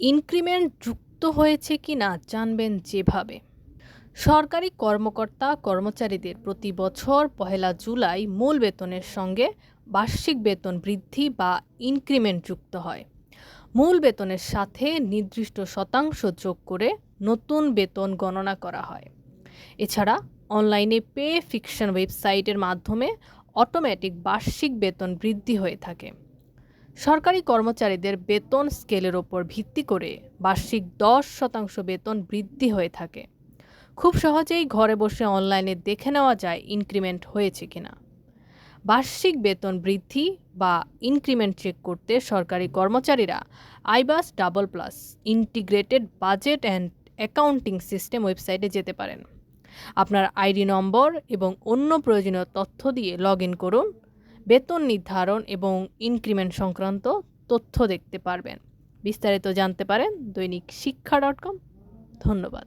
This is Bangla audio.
ইনক্রিমেন্ট যুক্ত হয়েছে কি না জানবেন যেভাবে। সরকারি কর্মকর্তা কর্মচারীদের প্রতি বছর পহেলা জুলাই মূল বেতনের সঙ্গে বার্ষিক বেতন বৃদ্ধি বা ইনক্রিমেন্ট যুক্ত হয়। মূল বেতনের সাথে নির্দিষ্ট শতাংশ যোগ করে নতুন বেতন গণনা করা হয়। এছাড়া অনলাইনে পে ফিকশন ওয়েবসাইটের মাধ্যমে অটোমেটিক বার্ষিক বেতন বৃদ্ধি হয়ে থাকে। সরকারি কর্মচারীদের বেতন স্কেলের ওপর ভিত্তি করে বার্ষিক দশ শতাংশ বেতন বৃদ্ধি হয়ে থাকে। খুব সহজেই ঘরে বসে অনলাইনে দেখে নেওয়া যায় ইনক্রিমেন্ট হয়েছে কিনা। বার্ষিক বেতন বৃদ্ধি বা ইনক্রিমেন্ট চেক করতে সরকারি কর্মচারীরা iBAS double plus integrated budget and accounting system ওয়েবসাইটে যেতে পারেন। আপনার আইডি নম্বর এবং অন্য প্রয়োজনীয় তথ্য দিয়ে লগ ইন করুন বেতন নির্ধারণ এবং ইনক্রিমেন্ট সংক্রান্ত তথ্য দেখতে পারবেন। বিস্তারিত জানতে পারেন দৈনিক শিক্ষা ডট কম ধন্যবাদ।